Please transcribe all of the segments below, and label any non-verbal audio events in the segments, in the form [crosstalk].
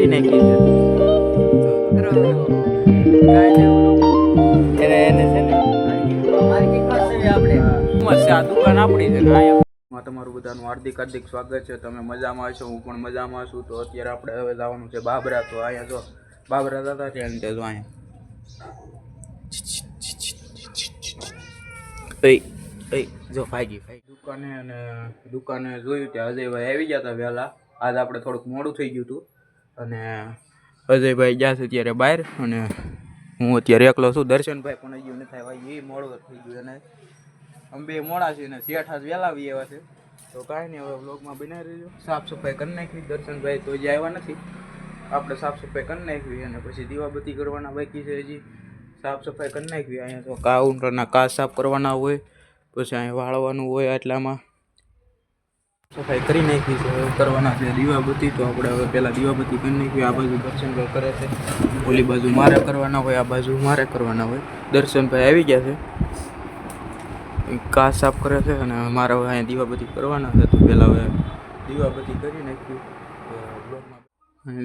કરી નાખી તમારું બધાનું હાર્દિક હાર્દિક સ્વાગત છે. તમે મજામાં છો? હું પણ મજામાં છું. તો અત્યારે આપણે હવે જવાનું છે બાબરા. તો અહીંયા જો બાબરા દાદા છે અને તે જો અહીંયા. જો ફાગી ભાઈ દુકાને અને દુકાને જોયું ત્યાં અજયભાઈ આવી ગયા હતા વહેલા. આજ આપણે થોડુંક મોડું થઈ ગયું હતું. અને અજયભાઈ ગયા છે અત્યારે બહાર અને હું અત્યારે એકલો છું. દર્શનભાઈ પણ હજી નથી આવ્યા. એ મોડું થઈ ગયું અને અમે બે મોડા છે ને શેઠ વહેલા આવી એવા છે. તો કાંઈ નહીં, હવે બ્લોગમાં બનાવી રહેજો. સાફ સફાઈ કરી નાખી. દર્શનભાઈ તો હજી આવ્યા નથી. આપણે સાફ સફાઈ કરી નાખવી અને પછી દીવાબત્તી કરવાના બાકી છે હજી. સાફ સફાઈ કરી નાખવી. અહીંયા તો કાઉન્ટરના કાચ સાફ કરવાના હોય, પછી અહીંયા વાળવાનું હોય આટલામાં. સફાઈ કરી નાખી છે કરવાના છે. દીવાબત્તી તો આપણે હવે પહેલાં દીવાબત્તી કરી નાખી, આ બાજુ દર્શનભાઈ કરે છે. ઓલી બાજુ મારે કરવાના હોય, આ બાજુ મારે કરવાના હોય. દર્શનભાઈ આવી ગયા છે. કાસ સાફ કરે છે અને મારે હવે અહીંયા દીવાબત્તી કરવાના છે. તો પહેલાં હવે દીવાબત્તી કરી નાખ્યું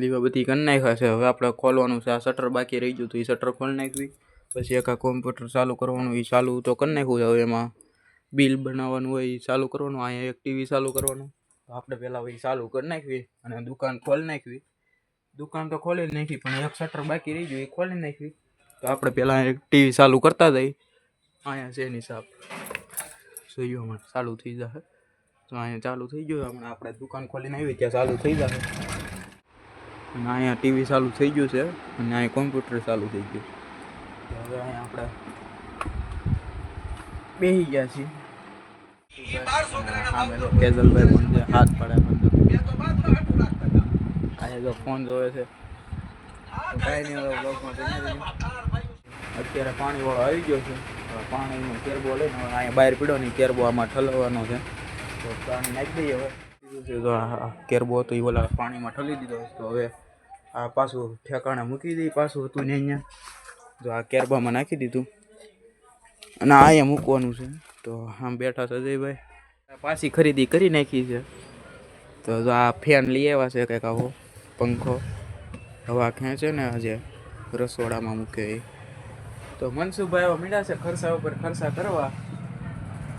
દીવાબત્તી કરી નાખ્યા છે. હવે આપણે ખોલવાનું છે. આ શટર બાકી રહી ગયું તો એ શટર ખોલી નાખવી. પછી એક આ કોમ્પ્યુટર ચાલુ કરવાનું, એ ચાલુ તો કરી નાખ્યું છે હવે એમાં. બિલ બનાવવાનું હોય એ ચાલુ કરવાનું અહીંયા એક ટીવી ચાલુ કરવાનું. તો આપણે પહેલાં હવે ચાલુ કરી નાખવી અને દુકાન ખોલી નાખવી. દુકાન તો ખોલી નાખી, પણ એક શટર બાકી રહી ગયું, એ ખોલી નાખવી. તો આપણે પહેલાં એક ટીવી ચાલુ કરતા જઈ અહીંયા છે એની સાપ. જોઈએ હમણાં ચાલુ થઈ જશે તો અહીંયા ચાલુ થઈ ગયું, હમણાં આપણે દુકાન ખોલીને આવી, ત્યાં ચાલુ થઈ જશે અને અહીંયા ટીવી ચાલુ થઈ ગયું છે, અને અહીંયા કોમ્પ્યુટર ચાલુ થઈ ગયું હવે અહીંયા આપણે બેસી ગયા છીએ. કેજલભાઈ છે હાથ પડે અહીંયા તો ફોન જોવે છે. કાંઈ નહીં રહીએ. અત્યારે પાણીવાળો આવી ગયો છે. પાણીનો કેરબો લઈને હવે અહીંયા બહાર પીડો ને કેરબો આમાં ઠલવવાનો છે. તો પાણી નાખી દઈએ હવે. છે તો આ આ કેરબો હતો એ ઓલા પાણીમાં ઠલી દીધો તો હવે આ પાછું ઠેકાણે મૂકી દઈ પાછું હતું ને અહીંયા. જો આ કેરબામાં નાખી દીધું. અને આ અહીંયા મૂકવાનું છે. તો આમ બેઠા છે અજયભાઈ. પાછી ખરીદી કરી નાખી છે. તો આ ફેન લઈ આવ્યા છે કંઈક આવો પંખો. હવા ખેંચે ને આજે? રસોડામાં મૂકે એ. તો મનસુખભાઈ એવા મીડા છે ખર્ચા ઉપર ખર્ચા કરવા.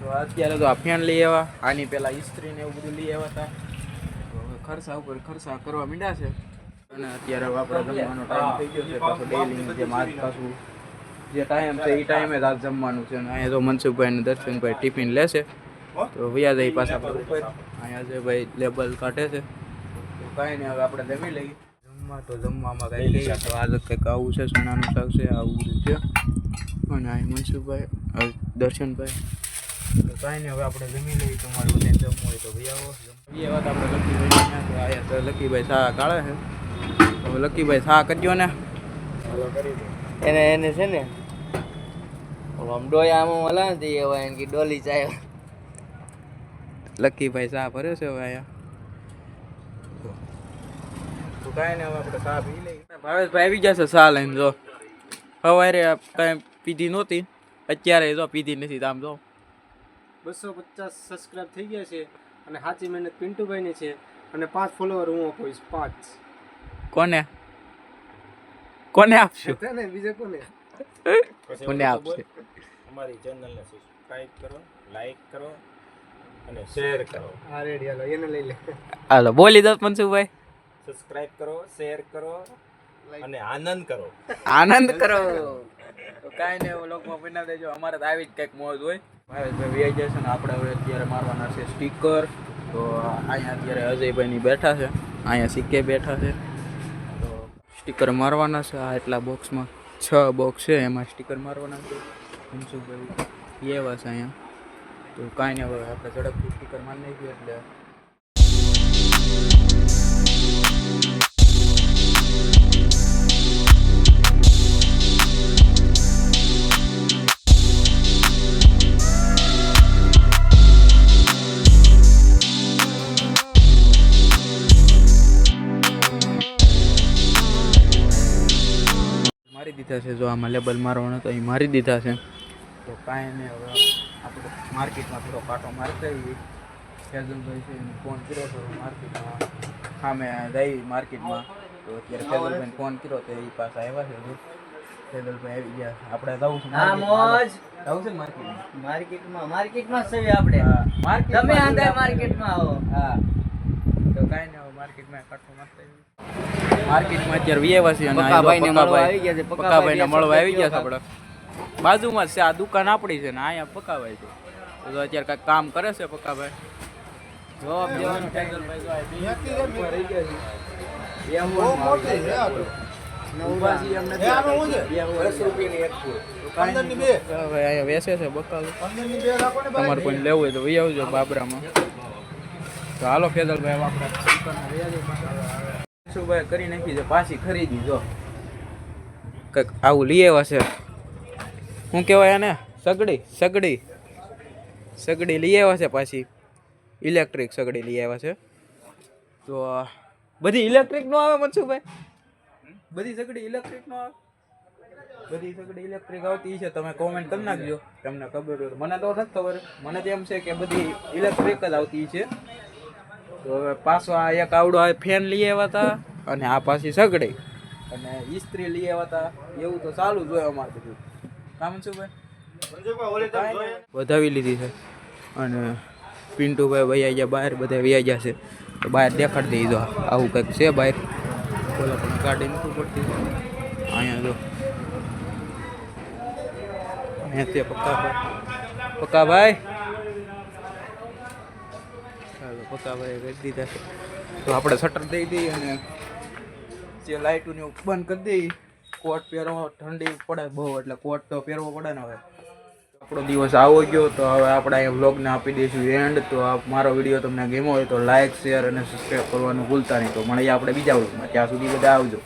તો અત્યારે તો આ ફેન લઈ આવ્યા. આની પહેલાં ઇસ્ત્રીને એવું બધું લઈ આવ્યા હતા. તો ખર્ચા ઉપર ખર્ચા કરવા મીડા છે. અને અત્યારે આપણે જમવાનો ટાઈમ થઈ ગયો છે. પાછો ડેલી જેમ આજ પાછું જે ટાઈમ છે એ ટાઈમે આજ જમવાનું છે. અને અહીંયા તો મનસુખભાઈ ને દર્શનભાઈ ટિફિન લેશે તો વ્યાજ એ પાછા ઉપર અહીંયા જે ભાઈ લેબલ કાઢે છે. તો કાંઈ નહીં, હવે આપણે જમી લઈએ. જમવા તો જમવામાં કાંઈ લઈએ તો આજે કંઈક આવું છે, સોનાનું શાક છે, આવું બધું છે. અને અહીં મનસુખભાઈ દર્શનભાઈ. તો કાંઈ નહીં, હવે આપણે જમી લઈએ, તમારે બધાને જમવું હોય તો એ વાત આપણે લકીભાઈ ત્યાં તો લકીભાઈ શાહ કાઢે છે. હવે લકીભાઈ સા કરજો ને. એને એને છે ને આમ ડોયામાં હલા ને હવે એને કી ડોલી ચાય લકીભાઈ સા ભર્યો છે હવે અહીંયા તો કાંઈ નહીં હવે આપણે પી લઈએ. ભાવેશભાઈ આવી ગયા છે શાહ લઈને જો. સવારે કાંઈ પીધી નહોતી અત્યારે જો પીધી નથી તો આમ જો. બસો પચાસ સબસ્ક્રાઇબ થઈ ગયા છે અને સાચી મહેનત પિન્ટુભાઈની છે અને પાંચ ફોલોવર હું આપીશ પાંચ. કોને? કોને આપશું? તને ને બીજે કોને? કોને આપશે? અમારી ચેનલને સબસ્ક્રાઇબ કરો લાઈક કરો અને શેર કરો. આ રેડી હાલો એને લઈ લે. હાલો બોલી દો મનસુખભાઈ. સબસ્ક્રાઇબ કરો શેર કરો અને આનંદ કરો. આનંદ [laughs] કરો. તો કાંઈ નહીં એવું લોકમાં બનાવી દેજો અમારે તો આવી જ કંઈક મોજ હોય. ભાઈ વીઆઈ જશે ને આપણે હવે અત્યારે મારવાના છે સ્ટીકર તો અહીંયા અત્યારે અજયભાઈની બેઠા છે. અહીંયા સિક્કે બેઠા છે. સ્ટીકર મારવાના છે. આ એટલા બોક્સમાં છ બોક્સ છે. એમાં સ્ટીકર મારવાના છે. મનસુખભાઈ એવા છે અહીંયા. તો કાંઈ નહીં હવે આપણે ઝડપથી સ્ટીકર મારી નાખ્યું એટલે મારી દીધા છે. જો આમાં લેબલ મારવાનો તો એ મારી દીધા છે. તો કાંઈ નહીં હવે આપણે માર્કેટમાં થોડો કાંટો મારતા આવીએ. ફેઝલભાઈ છે એને ફોન કર્યો હતો માર્કેટમાં સામે જઈ માર્કેટમાં. તો અત્યારે ફેદલભાઈને ફોન કર્યો તો એ પાસે આવ્યા છે હજુ. આવી ગયા આપણે જવું છે હા મોજ. જવું છે માર્કેટમાં? માર્કેટમાં માર્કેટમાં જ છે આપણે. તમે આંધા માર્કેટમાં આવો. હા. તો કાંઈ નહીં હવે માર્કેટમાં મારતા મસ્ત માર્કેટમાં અત્યારે વીએવા છે અને મળવા આવી ગયા છે. પક્કાભાઈને ને મળવા આવી ગયા છે આપણે બાજુમાં જ છે આ દુકાન આપણી છે ને અહીંયા પક્કાભાઈ છે. તો અત્યારે કાંઈક કામ કરે છે પક્કાભાઈ જવાબ દેવાનો તમારે કોઈ લેવું હોય તો વહી આવજો બાબરામાં. તો હાલો ફેદલભાઈ આપણે સુભાઈ કરી નાખી છે, પાછી ખરીદી જો. કંઈક આવું લઈ આવ્યા છે. શું કહેવાય એને સગડી સગડી. સગડી લઈ આવ્યા છે પાછી. ઇલેક્ટ્રિક સગડી લઈ આવ્યા છે. તો બધી ઇલેક્ટ્રિક નો આવે મનસુભાઈ બધી સગડી ઇલેક્ટ્રિક નો આવે? બધી સગડી ઇલેક્ટ્રિક આવતી છે, તમે કોમેન્ટ કરી નાખજો. તમને ખબર. મને તો નથી ખબર. મને તો એમ છે કે બધી ઇલેક્ટ્રિક જ આવતી છે. તો હવે પાછો આ એક આવડો આ ફેન લઈ આવ્યા હતા અને આ પાછી સગડી. અને ઇસ્ત્રી લઈ આવ્યા હતા એવું તો ચાલુ જ હોય અમારે બધું. કામ શું ભાઈ વધાવી લીધી છે. અને પિન્ટુભાઈ વૈયા ગયા બહાર બધા વૈયા ગયા છે. તો બહાર દેખાડી દઈ દો આવું કંઈક છે બહાર? બોલો પણ ગાડી નથી પડતી. અહીંયા જો. અહીંયા પક્કા ભાઈ પક્કાભાઈ? ચાલો પક્કાભાઈ કરી દીધા છે. તો આપણે શટર દઈ દઈએ અને જે લાઇટોને એવું બંધ કરી દઈએ. કોટ પહેરવો ઠંડી પડે બહુ, એટલે કોટ તો પહેરવો પડે ને હવે. આપણો દિવસ આવો ગયો, તો હવે આપણે અહીંયા વ્લોગને આપી દઈશું એન્ડ તો આ મારો વીડિયો તમને ગમ્યો હોય તો લાઇક શેર અને સબસ્ક્રાઈબ કરવાનું ભૂલતા નહીં. તો મળીએ આપણે બીજા વ્લોગમાં ત્યાં સુધી બધા આવજો.